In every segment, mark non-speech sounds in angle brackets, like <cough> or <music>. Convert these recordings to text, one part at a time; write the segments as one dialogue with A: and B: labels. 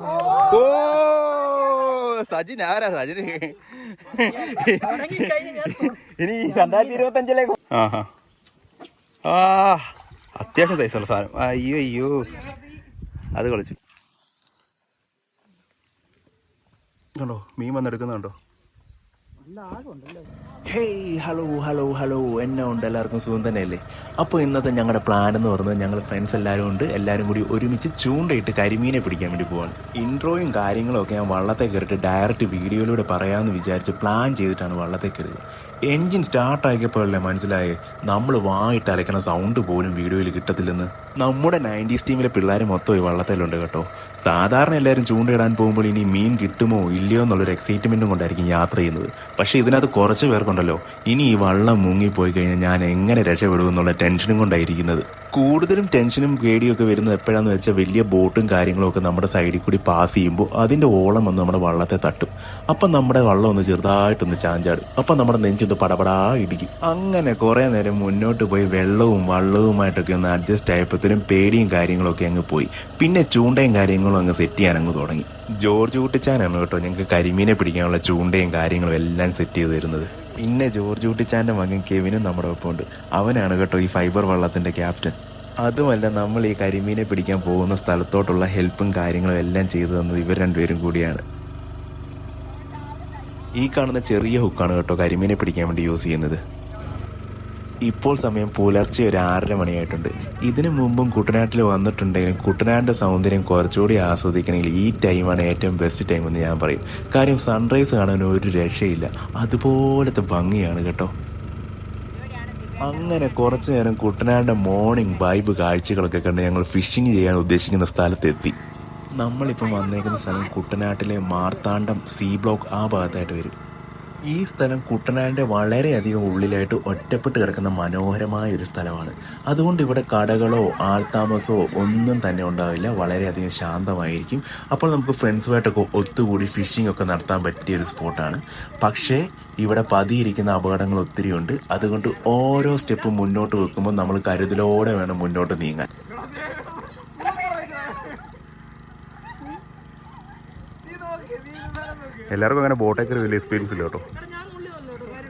A: ഓ സജിൻ ആരാ സജിന്? ഇനി രണ്ടായിരത്തി ഇരുപത്തി അഞ്ചിലേക്ക് ആഹാ. ആ അത്യാവശ്യം സൈസുള്ള സാധനം. അയ്യോ അയ്യോ. അത് കളിച്ചു. കണ്ടോ? മീൻ വന്നെടുക്കുന്നുണ്ടോ? ഹേയ് ഹലോ ഹലോ ഹലോ എന്നെ ഉണ്ട് എല്ലാവർക്കും സുഖം തന്നെയല്ലേ? അപ്പോൾ ഇന്നത്തെ ഞങ്ങളുടെ പ്ലാൻ എന്ന് പറയുന്നത് ഞങ്ങൾ ഫ്രണ്ട്സ് എല്ലാവരും ഉണ്ട്. എല്ലാവരും കൂടി ഒരുമിച്ച് ചൂണ്ടയിട്ട് കരിമീനെ പിടിക്കാൻ വേണ്ടി പോവാണ്. ഇൻട്രോയും കാര്യങ്ങളും ഒക്കെ ഞാൻ വള്ളത്തെ കയറിയിട്ട് ഡയറക്റ്റ് വീഡിയോയിലൂടെ പറയാമെന്ന് വിചാരിച്ച് പ്ലാൻ ചെയ്തിട്ടാണ് വള്ളത്തെ കയറിയത്. എൻജിൻ സ്റ്റാർട്ട് ആക്കിയപ്പോഴല്ലേ മനസ്സിലായി? നമ്മൾ വായിട്ട് അരക്കണ സൗണ്ട് പോലും വീഡിയോയിൽ കിട്ടത്തില്ലെന്ന്. നമ്മുടെ നയന്റീസ് ടീമിലെ പിള്ളേർ മൊത്തം ഈ വള്ളത്തിലുണ്ട് കേട്ടോ. സാധാരണ എല്ലാവരും ചൂണ്ടയിടാൻ പോകുമ്പോൾ ഇനി മീൻ കിട്ടുമോ ഇല്ലയോ എന്നുള്ളൊരു എക്സൈറ്റ്മെന്റും കൊണ്ടായിരിക്കും യാത്ര ചെയ്യുന്നത്. പക്ഷേ ഇതിനകത്ത് കുറച്ച് പേർക്കുണ്ടല്ലോ. ഇനി ഈ വള്ളം മുങ്ങിപ്പോയി കഴിഞ്ഞാൽ ഞാൻ എങ്ങനെ രക്ഷപ്പെടുമെന്നുള്ള ടെൻഷനും കൊണ്ടായിരിക്കുന്നത്. കൂടുതലും ടെൻഷനും പേടിയും ഒക്കെ വരുന്നത് എപ്പോഴാന്ന് വെച്ചാൽ വലിയ ബോട്ടും കാര്യങ്ങളും ഒക്കെ നമ്മുടെ സൈഡിൽ കൂടി പാസ് ചെയ്യുമ്പോൾ അതിന്റെ ഓളം വന്ന് നമ്മുടെ വള്ളത്തെ തട്ടും. അപ്പം നമ്മുടെ വള്ളം ഒന്ന് ചെറുതായിട്ടൊന്ന് ചാഞ്ചാടും. അപ്പം നമ്മുടെ നെഞ്ചൊന്ന് പടപടാ ഇടിക്കും. അങ്ങനെ കുറേ നേരം മുന്നോട്ട് പോയി വെള്ളവും വള്ളവുമായിട്ടൊക്കെ ഒന്ന് അഡ്ജസ്റ്റ് ആയപ്പോഴത്തേനും പേടിയും കാര്യങ്ങളൊക്കെ അങ്ങ് പോയി. പിന്നെ ചൂണ്ടയും കാര്യങ്ങളും അങ്ങ് സെറ്റ് ചെയ്യാൻ അങ്ങ് തുടങ്ങി. ജോർജ് കുട്ടിച്ചാനാണ് കേട്ടോ ഞങ്ങൾക്ക് കരിമീനെ പിടിക്കാനുള്ള ചൂണ്ടയും കാര്യങ്ങളും എല്ലാം സെറ്റ് ചെയ്ത് തരുന്നത്. പിന്നെ ജോർജ് കുട്ടിച്ചാന്റെ മകൻ കെവിനും നമ്മുടെ ഒപ്പമുണ്ട്. അവനാണ് കേട്ടോ ഈ ഫൈബർ വള്ളത്തിന്റെ ക്യാപ്റ്റൻ അതുമല്ല നമ്മൾ ഈ കരിമീനെ പിടിക്കാൻ പോകുന്ന സ്ഥലത്തോട്ടുള്ള ഹെൽപ്പും കാര്യങ്ങളും എല്ലാം ചെയ്തു തന്നത് ഇവർ രണ്ടുപേരും കൂടിയാണ്. ഈ കാണുന്ന ചെറിയ ഹുക്കാണ് കേട്ടോ കരിമീനെ പിടിക്കാൻ വേണ്ടി യൂസ് ചെയ്യുന്നത്. ഇപ്പോൾ സമയം പുലർച്ചെ ഒരു ആറര മണിയായിട്ടുണ്ട്. ഇതിനു മുമ്പും കുട്ടനാട്ടിൽ വന്നിട്ടുണ്ടെങ്കിലും കുട്ടനാടിന്റെ സൗന്ദര്യം കുറച്ചുകൂടി ആസ്വദിക്കണമെങ്കിൽ ഈ ടൈമാണ് ഏറ്റവും ബെസ്റ്റ് ടൈം എന്ന് ഞാൻ പറയും. കാര്യം സൺറൈസ് കാണാൻ ഒരു രക്ഷയില്ല. അതുപോലത്തെ ഭംഗിയാണ് കേട്ടോ. അങ്ങനെ കുറച്ചു നേരം കുട്ടനാടിന്റെ മോർണിംഗ് വൈബ് കാഴ്ചകളൊക്കെ കണ്ട് ഞങ്ങൾ ഫിഷിംഗ് ചെയ്യാൻ ഉദ്ദേശിക്കുന്ന സ്ഥലത്തെത്തി. നമ്മളിപ്പം വന്നേക്കുന്ന സ്ഥലം കുട്ടനാട്ടിലെ മാർത്താണ്ഡം സി ബ്ലോക്ക് ആ ഭാഗത്തായിട്ട് വരും. ഈ സ്ഥലം കുട്ടനാടിന്റെ വളരെയധികം ഉള്ളിലായിട്ട് ഒറ്റപ്പെട്ട് കിടക്കുന്ന മനോഹരമായ ഒരു സ്ഥലമാണ്. അതുകൊണ്ട് ഇവിടെ കടകളോ ആൾത്താമസമോ ഒന്നും തന്നെ ഉണ്ടാവില്ല. വളരെയധികം ശാന്തമായിരിക്കും. അപ്പോൾ നമുക്ക് ഫ്രണ്ട്സുമായിട്ടൊക്കെ ഒത്തുകൂടി ഫിഷിംഗ് ഒക്കെ നടത്താൻ പറ്റിയ ഒരു സ്പോട്ടാണ്. പക്ഷേ ഇവിടെ പതിയിരിക്കുന്ന അപകടങ്ങൾ ഒത്തിരിയുണ്ട്. അതുകൊണ്ട് ഓരോ സ്റ്റെപ്പും മുന്നോട്ട് വെക്കുമ്പോൾ നമ്മൾ കരുതലോടെ വേണം മുന്നോട്ട് നീങ്ങാൻ. എല്ലാവർക്കും അങ്ങനെ ബോട്ടേക്ക് വലിയ എക്സ്പീരിയൻസ് ഇല്ല കേട്ടോ.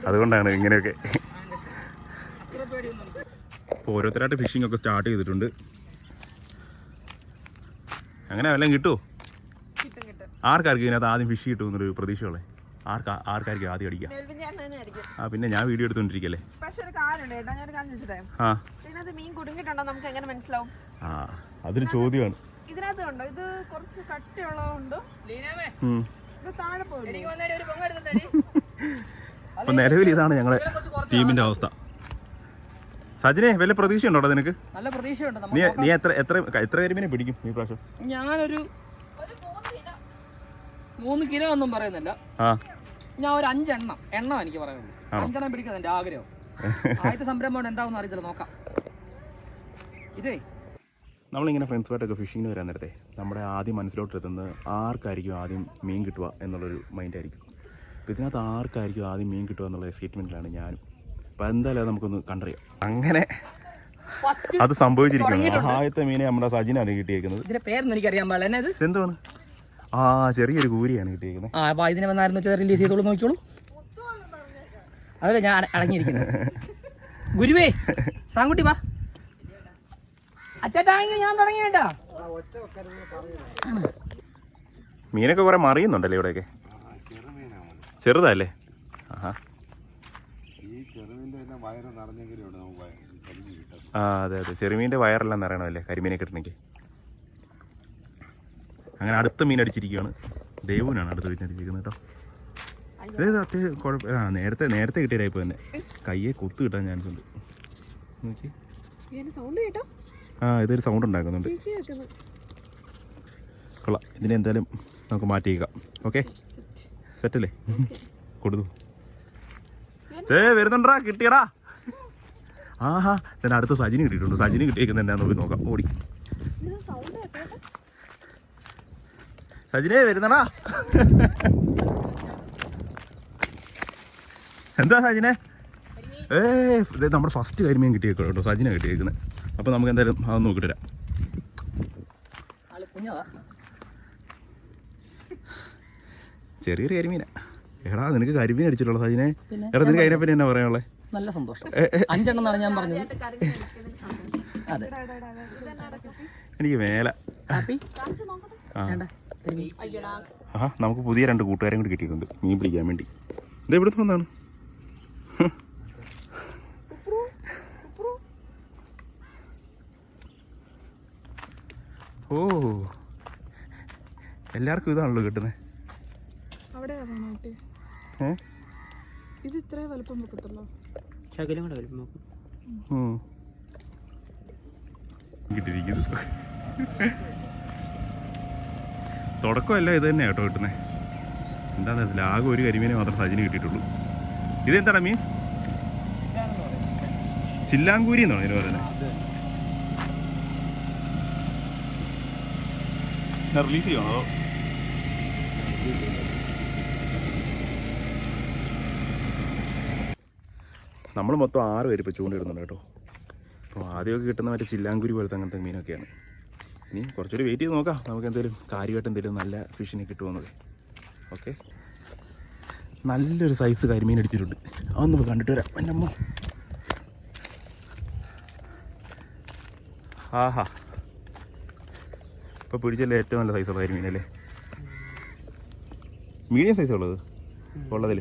A: അതുകൊണ്ടാണ് ഇങ്ങനെയൊക്കെ. ഓരോരുത്തരായിട്ട് ഫിഷിംഗ് ഒക്കെ സ്റ്റാർട്ട് ചെയ്തിട്ടുണ്ട്. അങ്ങനെ വല്ലതും കിട്ടുമോ ആർക്കാർക്കും ഇതിനകത്ത് ആദ്യം ഫിഷ് കിട്ടുമെന്നൊരു പ്രതീക്ഷകളെ ആർക്കാ ആർക്കായിരിക്കും ആദ്യം
B: അടിക്കാം
A: ആ പിന്നെ ഞാൻ വീഡിയോ എടുത്തോണ്ടിരിക്കല്ലേ ആ.
B: മീൻ കുടുങ്ങിയിട്ടുണ്ടോ നമുക്ക് എങ്ങനെ മനസ്സിലാവും?
A: ആ അതൊരു ചോദ്യമാണ്.
B: ഇതിനകത്ത് ഇത് കുറച്ച് കട്ടിയുള്ളതുകൊണ്ട് <laughs>
A: അപ്പൊ നിലവിൽ ഇതാണ് ഞങ്ങളെ ടീമിന്റെ അവസ്ഥ. സജിനെ വല്ല പ്രതീക്ഷയുണ്ടോ നിനക്ക്?
C: നല്ല പ്രതീക്ഷയുണ്ട്.
A: നീ നീ എത്ര എത്ര എത്ര കരിമീനെ പിടിക്കും ഈ പ്രാവശ്യം?
C: ഞാനൊരു മൂന്ന് കിലോ. ഒന്നും പറയുന്നില്ല. ഞാൻ ഒരു അഞ്ചെണ്ണം. എണ്ണം എനിക്ക് പറയുള്ളൂ അഞ്ചെണ്ണം പിടിക്കുന്ന എന്റെ ആഗ്രഹം. <laughs> ആദ്യത്തെ സംരംഭം എന്താവും അറിയത്തില്ല. നോക്കാം. ഇതേ
A: നമ്മളിങ്ങനെ ഫ്രണ്ട്സുമായിട്ടൊക്കെ ഫിഷിങ്ങിന് വരാൻ നേരത്തെ നമ്മുടെ ആദ്യം മനസ്സിലോട്ട് എത്തുന്നത് ആർക്കായിരിക്കും ആദ്യം മീൻ കിട്ടുക എന്നുള്ളൊരു മൈൻഡായിരിക്കും അപ്പോൾ ഇതിനകത്ത് ആർക്കായിരിക്കും ആദ്യം മീൻ കിട്ടുക എന്നുള്ള സ്റ്റേറ്റ്മെന്റിലാണ് ഞാനും. അപ്പോൾ എന്തായാലും അത് നമുക്കൊന്ന് കണ്ടറിയാം. അങ്ങനെ അത് സംഭവിച്ചിരിക്കുന്നു. ആദ്യത്തെ മീനെ നമ്മുടെ സജിനാണ് കിട്ടിയേക്കുന്നത്.
C: ഇതിന്റെ പേരൊന്നും എനിക്കറിയാൻ പാടില്ല. എന്നാ ഇത്?
A: എന്താണ് ആ ചെറിയൊരു കൂരിയാണ് കിട്ടിയേക്കുന്നത്.
C: ആ അപ്പൊ ഇതിനെ വന്നായിരുന്നു വെച്ചാൽ റിലീസ് ചെയ്തോളൂ നോക്കിയോളൂ അതല്ല ഞാൻ അട- അടങ്ങിയിരിക്കുന്നത്. ഗുരുവേ സാങ്കുട്ടി വാ. അച്ഛട്ടാണെങ്കിൽ ഞാൻ തുടങ്ങി കേട്ടാ
A: മീനൊക്കെ കുറെ മറിയുന്നുണ്ടല്ലേ ഇവിടെയൊക്കെ? ചെറുതല്ലേ? ആഹാ. ആ അതെ അതെ. ചെറുമീന്റെ വയറെല്ലാം നിറയണമല്ലേ കരിമീനെ കിട്ടണമെങ്കിൽ അങ്ങനെ അടുത്ത മീൻ അടിച്ചിരിക്കുകയാണ്. ദേവുനാണ് അടുത്ത മീൻ അടിച്ചിരിക്കുന്നത് കേട്ടോ. അതായത് അത്യാവശ്യം കുഴപ്പം ആ നേരത്തെ നേരത്തെ കിട്ടിയ ടൈപ്പ് തന്നെ. കയ്യെ കൊത്തു കിട്ടാൻ ചാൻസ് ഉണ്ട്. നോക്കി
B: സൗണ്ട് കേട്ടോ?
A: ആ ഇതൊരു സൗണ്ട് ഉണ്ടാക്കുന്നുണ്ട്. കൊള്ളാം. ഇതിനെ എന്തായാലും നമുക്ക് മാറ്റിയേക്കാം ഓക്കെ സെറ്റല്ലേ കൊടുത്തു. ഏ വരുന്നുണ്ടാ കിട്ടിയടാ. ആഹാ ഞാൻ അടുത്ത സജിന് കിട്ടിയിട്ടുണ്ട്. സജിന് കിട്ടിയേക്കുന്ന എന്നാന്ന് പോയി നോക്കാം. ഓടി. സജിനെ വരുന്നടാ. എന്താ സജിനെ? ഏ നമ്മുടെ ഫസ്റ്റ് കരിമീൻ കിട്ടിയേക്കോ കേട്ടോ. സജിനെ കിട്ടിയേക്കുന്നത് അപ്പോൾ നമുക്ക് എന്തായാലും അത് വരാം
C: കുഞ്ഞതാ
D: ചെറിയൊരു കരിമീന. എടാ നിനക്ക് കരിമീൻ അടിച്ചിട്ടുള്ള സജിനെ. എടാ നിനക്ക് അതിനെപ്പറ്റി എന്നാ പറയാനുള്ളത്
C: നല്ല സന്തോഷം. അഞ്ചെണ്ണം ഞാൻ പറഞ്ഞത്. അതെ.
D: എനിക്ക് മേല. ആ. നമുക്ക് പുതിയ രണ്ട് കൂട്ടുകാരെയും കൂടി കിട്ടിയിട്ടുണ്ട്. മീൻ പിടിക്കാൻ വേണ്ടി. ഇത് എവിടുന്ന് വന്നാണ്. ഓ. എല്ലാവർക്കും ഇതാണല്ലോ കിട്ടുന്നത്
B: ഇത് ഇത്രേ വലുപ്പം വെക്കത്തുള്ളൂ?
C: ശകലം കൂടെ
D: വലുപ്പം. തുടക്കമല്ല ഇത് തന്നെ കേട്ടോ കിട്ടുന്നത് എന്താണെന്ന് വെച്ചാൽ ആകെ ഒരു കരിമീനെ മാത്രം സജിന് കിട്ടിയിട്ടുള്ളൂ. ഇതെന്താണ് മീൻ? ചില്ലാങ്കൂരി എന്നാണ് ഇതിന് പറയുന്നത് റിലീസ് ചെയ്യണോ നമ്മൾ മൊത്തം ആറ് പേര് ഇപ്പോൾ ചൂണ്ടിടുന്നുണ്ട് കേട്ടോ. അപ്പോൾ ആദ്യമൊക്കെ കിട്ടുന്ന മറ്റേ ചില്ലാങ്കുരി പോലത്തെ അങ്ങനത്തെ മീനൊക്കെയാണ്. ഇനി കുറച്ചൊരു വെയിറ്റ് ചെയ്ത് നോക്കാം. നമുക്ക് എന്തെങ്കിലും കാര്യമായിട്ട് എന്തെങ്കിലും നല്ല ഫിഷിനെ കിട്ടുമെന്നത് ഓക്കെ നല്ലൊരു സൈസ് കരിമീൻ അടിച്ചിട്ടുണ്ട് അതൊന്ന് കണ്ടിട്ട് വരാം. എന്റെ അമ്മ. ആഹാ. ഇപ്പോൾ പിടിച്ചല്ലേ ഏറ്റവും നല്ല സൈസ് സൈസുള്ള കരിമീനല്ലേ മീഡിയം സൈസ് ഉള്ളത്? ഉള്ളതിൽ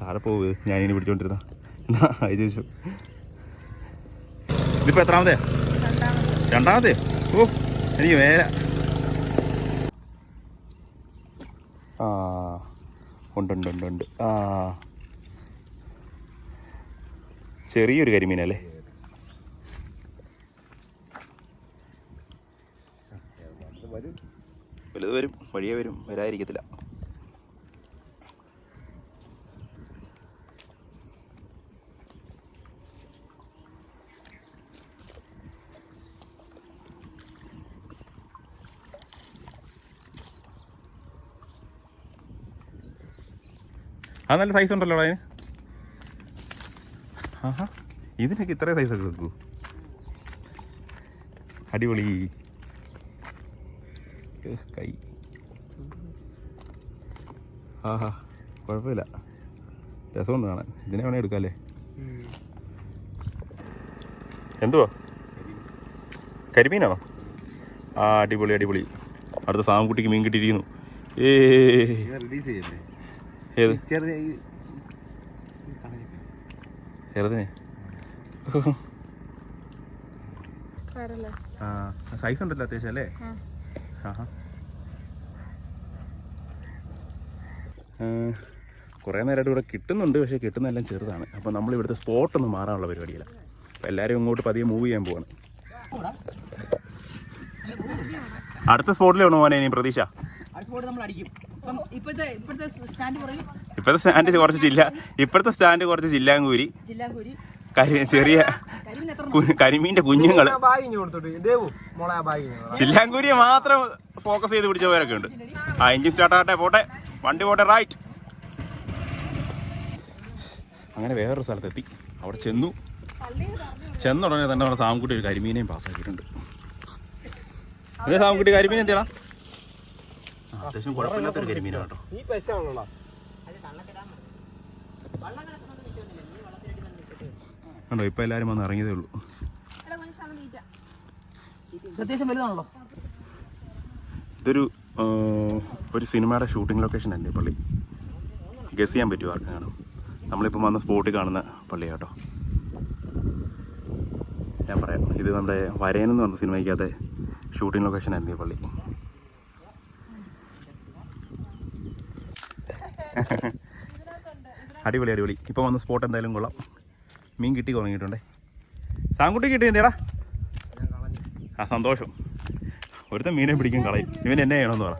D: താഴെ പോവ്. ഞാനിനി പിടിച്ചോണ്ടിരുന്ന. എന്നാ അത് ചോദിച്ചു ഇതിപ്പോ എത്രാമത്തെ? രണ്ടാമത്തെ. ഓ എനിക്ക് വേല ആ ഉണ്ട് ഉണ്ട് ഉണ്ട് ഉണ്ട്. ആ. ചെറിയൊരു കരിമീനല്ലേ വലുത് വരും വഴിയേ വരും വരാതിരിക്കത്തില്ല. അത് നല്ല സൈസ് ഉണ്ടല്ലോ അതിന്? ആഹാ ഇതിനൊക്കെ ഇത്രയും സൈസ് വെക്കൂ അടിപൊളി. കൈ. ആഹാ കുഴപ്പമില്ല. രസമുണ്ട് കാണാൻ. ഇതിനെ വേണേ എടുക്കാല്ലേ? എന്തുവാ? കരിമീനാണോ? ആ അടിപൊളി അടിപൊളി. അടുത്ത സാമക്കുട്ടിക്ക് മീൻ കിട്ടിയിരിക്കുന്നു. ഏ. ഏത്? ചെറുതിനെ? ആ സൈസ് ഉണ്ടല്ലോ അത്യാവശ്യം അല്ലേ?
B: ആ.
D: ആഹാ. കുറേ നേരമായിട്ട് ഇവിടെ കിട്ടുന്നുണ്ട് പക്ഷേ കിട്ടുന്നതെല്ലാം ചെറുതാണ്. അപ്പോൾ നമ്മൾ ഇവിടുത്തെ സ്പോട്ടൊന്നും മാറാനുള്ള പരിപാടിയില്ല. അപ്പോൾ എല്ലാവരും ഇങ്ങോട്ട് പതിയെ മൂവ് ചെയ്യാൻ പോവാണ്. അടുത്ത സ്പോട്ടിലാണോ പോകാൻ ഇനി പ്രതീക്ഷ?
C: ഇപ്പോഴത്തെ സ്റ്റാൻഡ്
D: കുറച്ച് ജില്ല ഇപ്പോഴത്തെ സ്റ്റാൻഡ് കുറച്ച് ജില്ലാംകൂരി
C: ജില്ലാങ്കൂരി
D: കരി ചെറിയ കരിമീന്റെ കുഞ്ഞുങ്ങൾ ചില്ലാങ്കൂരിയെ മാത്രം ഫോക്കസ് ചെയ്ത് പിടിച്ചവരൊക്കെ ഉണ്ട്. ആ എഞ്ചിൻ സ്റ്റാർട്ട് ആകട്ടെ പോട്ടെ. വണ്ടി പോട്ടെ റൈറ്റ് അങ്ങനെ വേറൊരു സ്ഥലത്തെത്തി. അവിടെ ചെന്നു. ചെന്ന ഉടനെ തന്നെ അവിടെ സാമക്കുട്ടി ഒരു കരിമീനെയും പാസ്സാക്കിയിട്ടുണ്ട് അതെ സാമക്കുട്ടി കരിമീൻ എന്തിയാ അത്യാവശ്യം കുഴപ്പമില്ലാത്തൊരു കരിമീനാണ് കേട്ടോ
E: ഈ പൈസ
D: കണ്ടോ ഇപ്പം എല്ലാവരും വന്ന് ഇറങ്ങിയതേ ഉള്ളൂ.
C: അത്യാവശ്യം വലുതാണല്ലോ.
D: ഇതൊരു ഒരു സിനിമയുടെ ഷൂട്ടിംഗ് ലൊക്കേഷൻ അല്ലേ പള്ളി? ഗസ് ചെയ്യാൻ പറ്റുമോ ആർക്കും കാണും? നമ്മളിപ്പം വന്ന സ്പോട്ടിൽ കാണുന്ന പള്ളി കേട്ടോ. ഞാൻ പറയാം ഇത് നമ്മുടെ വരയൻ എന്ന് പറഞ്ഞ സിനിമയ്ക്കകത്തെ ഷൂട്ടിംഗ് ലൊക്കേഷൻ ആയിരുന്നു ഈ പള്ളി. <laughs> അടിപൊളി അടിപൊളി. ഇപ്പം വന്ന സ്പോട്ട് എന്തായാലും കൊള്ളാം. മീൻ കിട്ടി തുടങ്ങിയിട്ടുണ്ടേ. സാങ്കുട്ടി കിട്ടി എന്തേടാ? ആ സന്തോഷം. ഒരുത്തൻ മീനെ പിടിക്കും കളയും. ഇവൻ എന്നെ ചെയ്യണമെന്ന് പറ.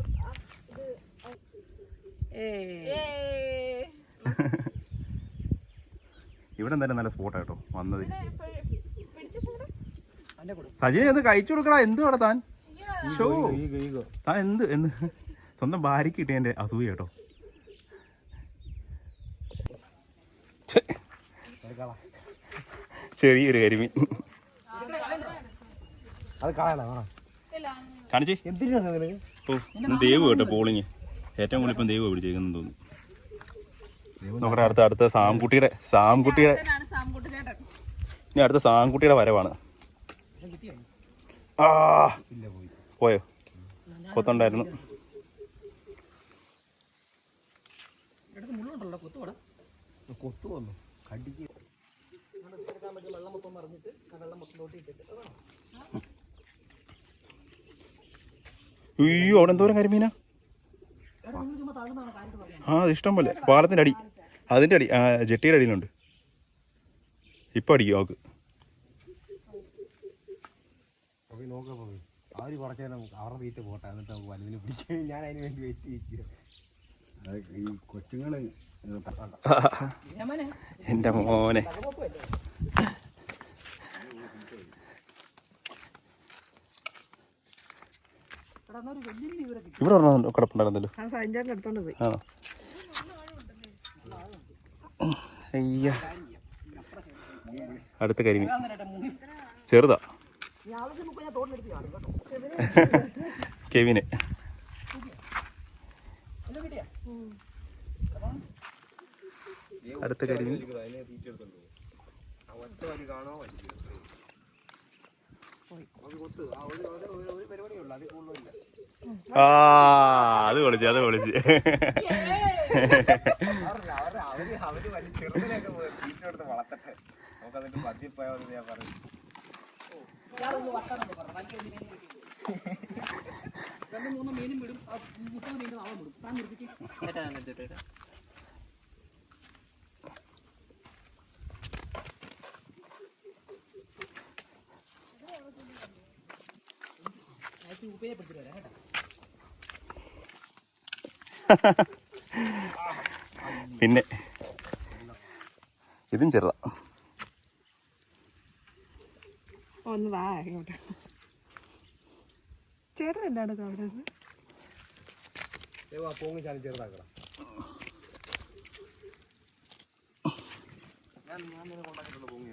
D: ഇവിടെ എന്തായാലും നല്ല സ്പോട്ടാ കേട്ടോ വന്നത്. സജിനെ ഒന്ന് കഴിച്ചു കൊടുക്കടാ എന്തുവാടാ താൻ? ഷോ. താൻ എന്ത് എന്ത്? സ്വന്തം ഭാര്യയ്ക്ക് കിട്ടിയ അസൂയ കേട്ടോ. ചെറിയൊരു കരിമീൻ.
E: അത് കളയണ വേണം
D: കാണിച്ചേ? ഓ ദേവ് കേട്ടോ പോളിങ് ഏറ്റവും കൂടുതൽ ഇപ്പം ദേവ് പിടിച്ചേക്കുന്നു തോന്നുന്നു. നോക്കട്ടെ അടുത്ത അടുത്ത സാംകുട്ടിയുടെ സാംകുട്ടിയുടെ. ഇനി അടുത്ത സാംകുട്ടിയുടെ വരവാണ്. ആ പോയോ? കൊത്തുണ്ടായിരുന്നു.
E: കൊത്തു വന്നു കടിക്ക്
C: എടുക്കാൻ പറ്റിയ വെള്ളം മൊത്തം മറിഞ്ഞിട്ട് ആ വെള്ളം മൊത്തം തോട്ടിയിട്ടിട്ട് അതാണോ
D: അയ്യോ അവിടെ എന്തോരം കരിമീനാ? ആ അത് ഇഷ്ടം പോലെ. പാലത്തിന്റെ അടി. അതിന്റെ അടി. ആ ജെട്ടിയുടെ അടിയിലുണ്ട്. ഇപ്പം അടിക്കും അവക്ക്
E: നോക്കാം ഈ നോക്കാൻ പോയി അവർ കുറച്ച് നേരം അവരുടെ വീട്ടിൽ പോട്ടെ എന്നിട്ട് നമുക്ക് വലുതിന് പിടിക്കാൻ ഞാൻ അതിന് വേണ്ടി വെയിറ്റ് ചെയ്യിക്കുക ഈ കൊച്ചുങ്ങൾ <laughs>
C: ഏമാനെ
D: എന്റെ മോനെ. ഇവിടെ ഒരെണ്ണം കിടപ്പുണ്ടായിരുന്നല്ലോ.
B: പോയി.
D: ആണോ? അയ്യ. അടുത്ത കരിമീൻ. ചെറുതാ. കെവിന്.
C: വർത്താനം പറഞ്ഞു അത് ഒരു അത് രണ്ടും മൂന്ന് മീനും വിടും ആ മുപ്പത് മീനും നാളെ വിടും. താൻ നിർത്തിക്ക് അയച്ച് ഉപ്പയെ പിടിച്ചിട്ട് വരാം കേട്ടോ <laughs>
D: പിന്നെ. ഇതും ചെറുതാ.
B: ഒന്ന് വാ ഇങ്ങോട്ട്.
E: പോങ്ങി ചാലി ചെറുതാക്കണം. ഞാൻ ഞാൻ നിന്നെ കൊണ്ടാക്കിയിട്ടുള്ള പോങ്ങി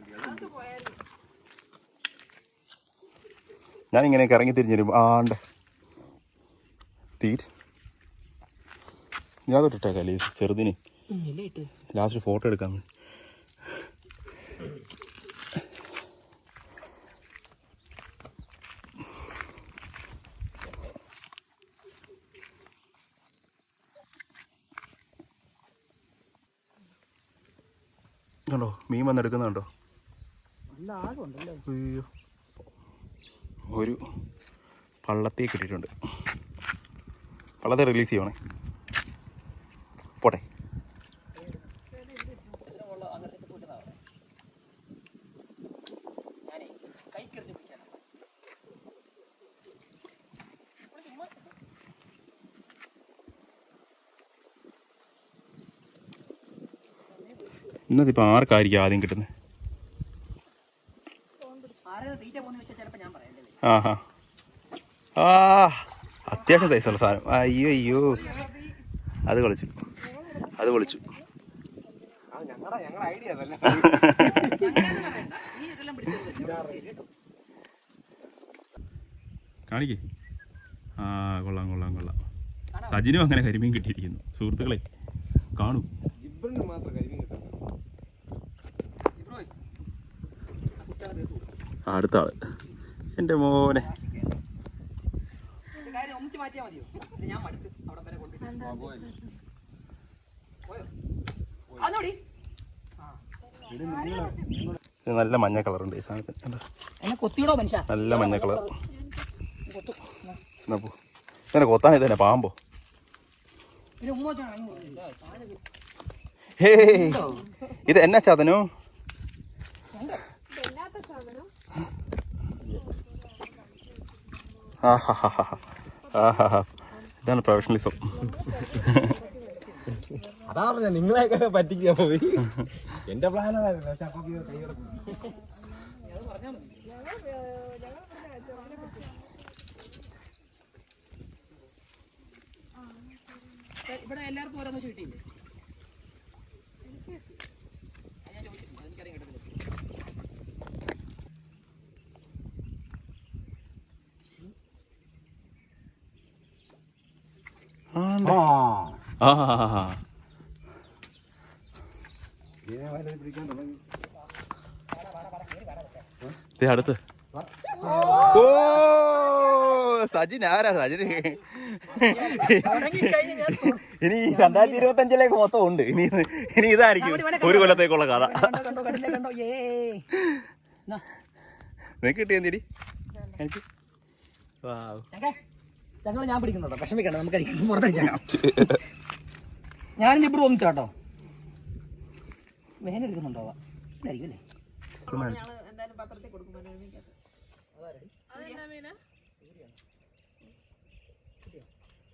D: അത് ഇങ്ങനെയൊക്കെ ഇറങ്ങി തിരിഞ്ഞു ആണ്ട്. തീര് ഞാൻ തൊട്ടിട്ടേക്കല്ലേ ചെറുതിന്. ലാസ്റ്റ് ഫോട്ടോ എടുക്കാൻ വേണ്ടി. കണ്ടോ? മീൻ വന്നെടുക്കുന്നുണ്ടോ അയ്യോ. ഒരു പള്ളത്തേക്ക് കിട്ടിയിട്ടുണ്ട് പള്ളത്തെ റിലീസ് ചെയ്യണേ ഇന്നതിപ്പോൾ ആർക്കായിരിക്കും ആദ്യം കിട്ടുന്നത് ആഹാ. ആ അത്യാവശ്യം സൈസുള്ള സാധനം. അയ്യോ അയ്യോ. അത് കളിച്ചു. അത്
C: കളിച്ചു.
D: കാണിക്കേ. ആ കൊള്ളാം കൊള്ളാം കൊള്ളാം. സജിനും അങ്ങനെ കരിമീൻ കിട്ടിയിരിക്കുന്നു. സുഹൃത്തുക്കളെ കാണൂ.
E: മാത്രം കരിമീൻ കിട്ടുന്നത്
C: ഇബ്രോയ് ആ കുട്ടികളെ തീർത്തു കൊടുക്കും
D: ആ, അടുത്ത ആൾ എന്റെ മോനെ നല്ല മഞ്ഞ കളറുണ്ട് ഈ സാധനത്തിന്. നല്ല മഞ്ഞ കളർ. ഇങ്ങനെ കൊത്താൻ ഇത് തന്നെ പാമ്പോ ഹേ ഇത് എന്നാ ചതനു ഇതാണ് പ്രൊഫഷണലിസം.
E: അതാ പറഞ്ഞ നിങ്ങളെയൊക്കെ പറ്റിക്കാൻ പോയി. എന്റെ പ്ലാൻ അതായിരുന്നു പക്ഷെ അപ്പൊ
C: ഇവിടെ എല്ലാവർക്കും ഓരോന്ന് വെച്ച് കിട്ടിയില്ലേ അത് ഞാൻ ചോദിച്ചിട്ടുണ്ട് അതെനിക്കറിയാം കിട്ടുന്നില്ല
E: ആ <laughs>
D: ആ അടുത്ത്. ഓ സജിൻ ആരാ സജിൻ ഇനി രണ്ടായിരത്തി ഇരുപത്തി അഞ്ചിലേക്ക് മൊത്തം ഉണ്ട്. ഇനി ഇനി ഇതായിരിക്കും ഒരു കൊല്ലത്തേക്കുള്ള കഥ. നിനക്ക് കിട്ടിയ എന്തിരി എനിക്ക്? വാവ്.
C: ചങ്ങളെ ഞാൻ പിടിക്കുന്നുണ്ടോ. വിഷമിക്കണ്ട നമുക്ക് അടിക്കാം. പുറത്തടിച്ചേക്കാം ഞാനിന്ന് ഇപ്പോഴും വന്നിട്ടോ വേന എടുക്കുന്നുണ്ടോ ഇല്ലായിരിക്കും അല്ലേ?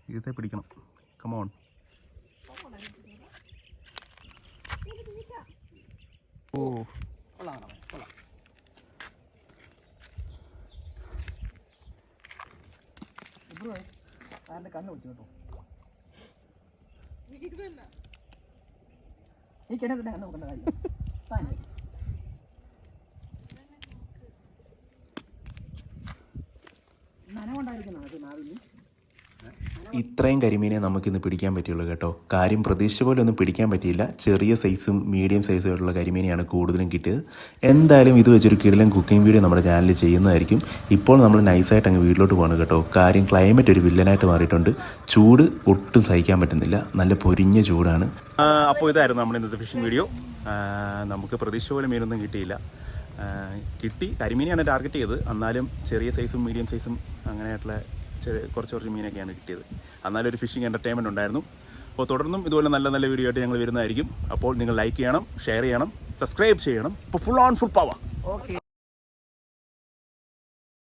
D: ഇതേ പിടിക്കണം. കമോൺ ഓ.
C: ആരുടെ കണ്ണ് പിടിച്ചു കേട്ടോ ഈ കിണറ്റിന്റെ കണ്ണ് നോക്കേണ്ട കാര്യം
D: ഇത്രയും കരിമീനെ നമുക്കിന്ന് പിടിക്കാൻ പറ്റുള്ളൂ കേട്ടോ. കാര്യം പ്രതീക്ഷിച്ച പോലെ ഒന്നും പിടിക്കാൻ പറ്റിയില്ല. ചെറിയ സൈസും മീഡിയം സൈസുമായിട്ടുള്ള കരിമീനെയാണ് കൂടുതലും കിട്ടിയത്. എന്തായാലും ഇത് വെച്ചൊരു കിടിലൻ കുക്കിംഗ് വീഡിയോ നമ്മുടെ ചാനലിൽ ചെയ്യുന്നതായിരിക്കും. ഇപ്പോൾ നമ്മൾ നൈസായിട്ട് അങ്ങ് വീട്ടിലോട്ട് പോകണം കേട്ടോ. കാര്യം ക്ലൈമറ്റ് ഒരു വില്ലനായിട്ട് മാറിയിട്ടുണ്ട്. ചൂട് ഒട്ടും സഹിക്കാൻ പറ്റുന്നില്ല. നല്ല പൊരിഞ്ഞ ചൂടാണ്. അപ്പോൾ ഇതായിരുന്നു നമ്മുടെ ഇന്നത്തെ ഫിഷിംഗ് വീഡിയോ നമുക്ക് പ്രതീക്ഷിച്ച പോലെ മീനൊന്നും കിട്ടിയില്ല. കിട്ടി. കരിമീനെയാണ് ടാർഗറ്റ് ചെയ്തത്. എന്നാലും ചെറിയ സൈസും മീഡിയം സൈസും അങ്ങനെയായിട്ടുള്ള ചെറിയ കുറച്ച് കുറച്ച് മീനൊക്കെയാണ് കിട്ടിയത്. എന്നാലും ഒരു ഫിഷിംഗ് എന്റർടൈൻമെന്റ് ഉണ്ടായിരുന്നു. അപ്പോൾ തുടർന്നും ഇതുപോലെ നല്ല നല്ല വീഡിയോ ആയിട്ട് ഞങ്ങൾ വരുന്നതായിരിക്കും. അപ്പോൾ നിങ്ങൾ ലൈക്ക് ചെയ്യണം ഷെയർ ചെയ്യണം സബ്സ്ക്രൈബ് ചെയ്യണം. ഇപ്പോൾ full on full power
C: okay